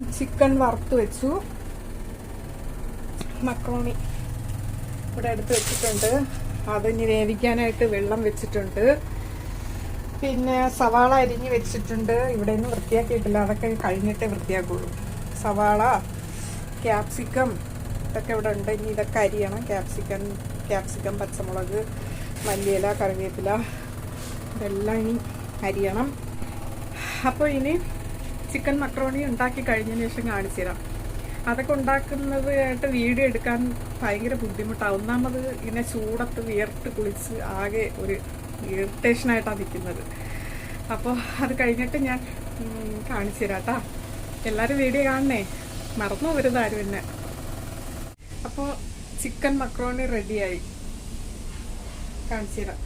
Chicken വറുത്ത് വെച്ചു. Macaroni ഇവിടെ എടുത്ത് വെച്ചിട്ടുണ്ട്. അതിന് വേവിക്കാനായിട്ട് വെള്ളം വെച്ചിട്ടുണ്ട്. പിന്നെ സവാള അരിഞ്ഞ് വെച്ചിട്ടുണ്ട്. ഇവിടെ നിന്ന് വൃത്തിയാക്കിയിട്ടില്ല. അതൊക്കെ കഴിഞ്ഞിട്ടേ വൃത്തിയാക്കുള്ളൂ. സവാള ക്യാപ്സിക്കം ഇതൊക്കെ ഇവിടെ ഉണ്ട്. ഇനി ഇതൊക്കെ അരിയണം. ക്യാപ്സിക്കം ക്യാപ്സിക്കം പച്ചമുളക് മല്ലിയില കറിവേപ്പില. ഇതെല്ലാം ഇനി അരിയണം. അപ്പോൾ ഇനി ചിക്കൻ മക്രോണി ഉണ്ടാക്കി കഴിഞ്ഞതിന് ശേഷം കാണിച്ചു തരാം. അതൊക്കെ ഉണ്ടാക്കുന്നത് ആയിട്ട് വീഡിയോ എടുക്കാൻ ഭയങ്കര ബുദ്ധിമുട്ടാണ്. ഒന്നാമത് ഇങ്ങനെ ചൂടത്ത് വിയർത്ത് കുളിച്ച് ആകെ ഒരു ഇറിറ്റേഷനായിട്ടാണ് നിൽക്കുന്നത് അപ്പോൾ അത് കഴിഞ്ഞിട്ട് ഞാൻ കാണിച്ചു തരാം കേട്ടോ എല്ലാവരും വീഡിയോ കാണണേ? മറന്നു പോരുത് ആരും എന്നെ. അപ്പോൾ ചിക്കൻ മക്രോണി റെഡിയായി കാണിച്ചു തരാം.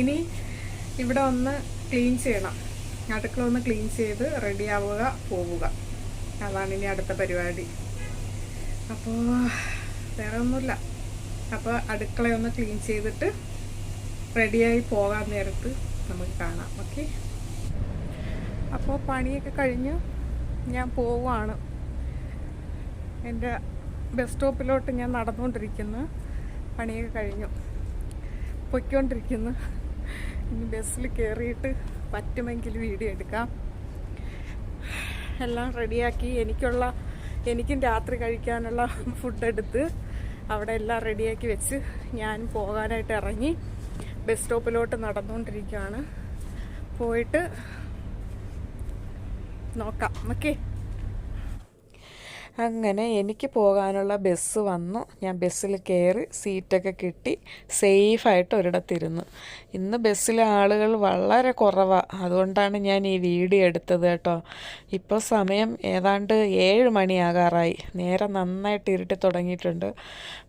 ഇനി ഇവിടെ ഒന്ന് ക്ലീൻ ചെയ്യണം. അടുക്കള ഒന്ന് ക്ലീൻ ചെയ്ത് റെഡി ആവുക പോവുക. അതാണ് ഇനി അടുത്ത പരിപാടി. അപ്പോൾ വേറെ ഒന്നുമില്ല. അപ്പോൾ അടുക്കളയൊന്ന് ക്ലീൻ ചെയ്തിട്ട് റെഡിയായി പോകാൻ നേരത്ത് നമുക്ക് കാണാം. ഓക്കെ അപ്പോൾ പണിയൊക്കെ കഴിഞ്ഞ് ഞാൻ പോവുകയാണ്. എന്റെ ബസ് സ്റ്റോപ്പിലോട്ട് ഞാൻ നടന്നുകൊണ്ടിരിക്കുന്നു. പണിയൊക്കെ കഴിഞ്ഞു. പൊയ്ക്കൊണ്ടിരിക്കുന്നു. ഇനി ബസ്സിൽ കയറിയിട്ട് പറ്റുമെങ്കിൽ വീഡിയോ എടുക്കാം. എല്ലാം റെഡിയാക്കി. എനിക്കുള്ള എനിക്കും രാത്രി കഴിക്കാനുള്ള ഫുഡ് എടുത്ത് അവിടെ എല്ലാം റെഡിയാക്കി വെച്ച് ഞാൻ പോകാനായിട്ട് ഇറങ്ങി. ബസ് സ്റ്റോപ്പിലോട്ട് നടന്നുകൊണ്ടിരിക്കുകയാണ്. പോയിട്ട് നോക്കാം. ഓക്കെ അങ്ങനെ എനിക്ക് പോകാനുള്ള ബസ് വന്നു. ഞാൻ ബസ്സിൽ കയറി സീറ്റൊക്കെ കിട്ടി. സേഫായിട്ട് ഒരിടത്തിരുന്നു. ഇന്ന് ബസ്സിലെ ആളുകൾ വളരെ കുറവാണ് അതുകൊണ്ടാണ് ഞാൻ ഈ വീഡിയോ എടുത്തത് കേട്ടോ. ഇപ്പോൾ സമയം ഏതാണ്ട് ഏഴ് മണിയാകാറായി. നേരെ നന്നായിട്ട് ഇരുട്ടി തുടങ്ങിയിട്ടുണ്ട്.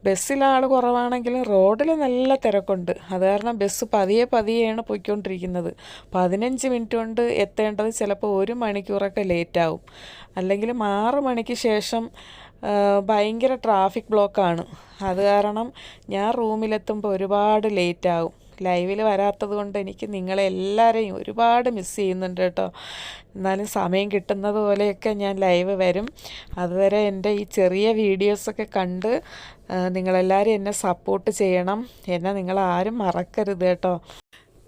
ബസ്സിലെ ആൾ കുറവാണെങ്കിലും റോഡിൽ നല്ല തിരക്കുണ്ട്. അത് കാരണം ബസ് പതിയെ പതിയെയാണ് പോയിക്കൊണ്ടിരിക്കുന്നത്. പതിനഞ്ച് മിനിറ്റ് കൊണ്ട് എത്തേണ്ടത് ചിലപ്പോൾ ഒരു മണിക്കൂറൊക്കെ ലേറ്റാവും. അല്ലെങ്കിൽ ആറ് മണിക്ക് ശേഷം ആ, ഭയങ്കര ട്രാഫിക് ബ്ലോക്കാണ്. അത് കാരണം ഞാൻ റൂമിലെത്തുമ്പോൾ ഒരുപാട് ലേറ്റ് ആവും ലൈവിൽ വരാത്തത് കൊണ്ട് എനിക്ക് നിങ്ങളെ എല്ലാവരെയും ഒരുപാട് മിസ് ചെയ്യുന്നുണ്ട് കേട്ടോ. എന്നാലും സമയം കിട്ടുന്നത് പോലെയൊക്കെ ഞാൻ ലൈവ് വരും. അതുവരെ എന്റെ ഈ ചെറിയ വീഡിയോസൊക്കെ കണ്ട് നിങ്ങളെല്ലാവരും എന്നെ സപ്പോർട്ട് ചെയ്യണം. എന്നെ നിങ്ങളാരും മറക്കരുത് കേട്ടോ.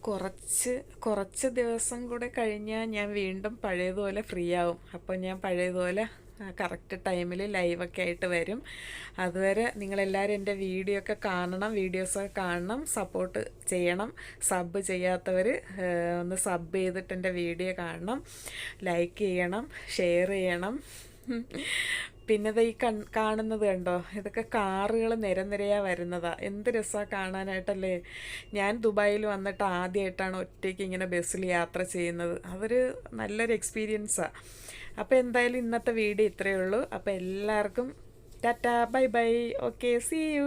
കുറച്ച് കുറച്ച് ദിവസം കൂടെ കഴിഞ്ഞാൽ ഞാൻ വീണ്ടും പഴയതുപോലെ ഫ്രീ ആവും. അപ്പോൾ ഞാൻ പഴയതുപോലെ കറക്റ്റ് ടൈമിൽ ലൈവൊക്കെ ആയിട്ട് വരും. അതുവരെ നിങ്ങളെല്ലാവരും എന്റെ വീഡിയോ ഒക്കെ കാണണം വീഡിയോസൊക്കെ കാണണം സപ്പോർട്ട് ചെയ്യണം. സബ് ചെയ്യാത്തവർ ഒന്ന് സബ് ചെയ്തിട്ട് എന്റെ വീഡിയോ കാണണം. ലൈക്ക് ചെയ്യണം ഷെയർ ചെയ്യണം. പിന്നെ ഇത് ഈ കൺ കാണുന്നത് കണ്ടോ? ഇതൊക്കെ കാറുകൾ നിരനിരയാ വരുന്നതാ. എന്ത് രസമാണ് കാണാനായിട്ടല്ലേ? ഞാൻ ദുബായിൽ വന്നിട്ട് ആദ്യമായിട്ടാണ് ഒറ്റയ്ക്ക് ഇങ്ങനെ ബസ്സിൽ യാത്ര ചെയ്യുന്നത്. അതൊരു നല്ലൊരു എക്സ്പീരിയൻസാണ് അപ്പോൾ എന്തായാലും ഇന്നത്തെ വീഡിയോ ഇത്രയേ ഉള്ളൂ. അപ്പോൾ എല്ലാവർക്കും tata bye bye. Okay see you